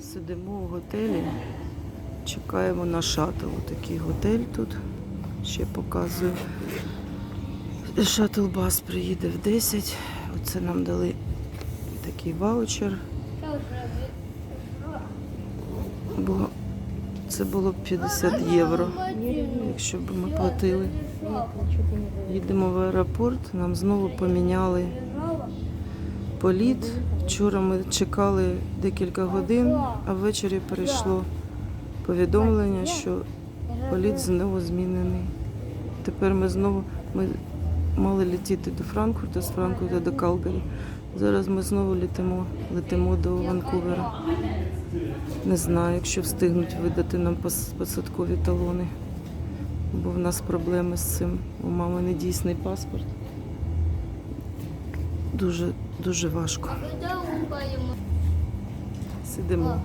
Сидимо у готелі, чекаємо на шаттл. Такий готель тут. Ще показую. Шаттл-бас приїде в 10. Оце нам дали такий ваучер. Бо це було б 50 євро, якщо б ми платили. Їдемо в аеропорт, нам знову поміняли політ. Вчора ми чекали декілька годин, а ввечері прийшло повідомлення, що політ знову змінений. Тепер ми знову ми мали летіти до Франкфурта, з Франкфурта до Калгарі. Зараз ми знову летимо, летимо до Ванкувера. Не знаю, якщо встигнуть видати нам посадкові талони. Бо в нас проблеми з цим. У мами недійсний паспорт. Дуже, дуже важко. Сидимо.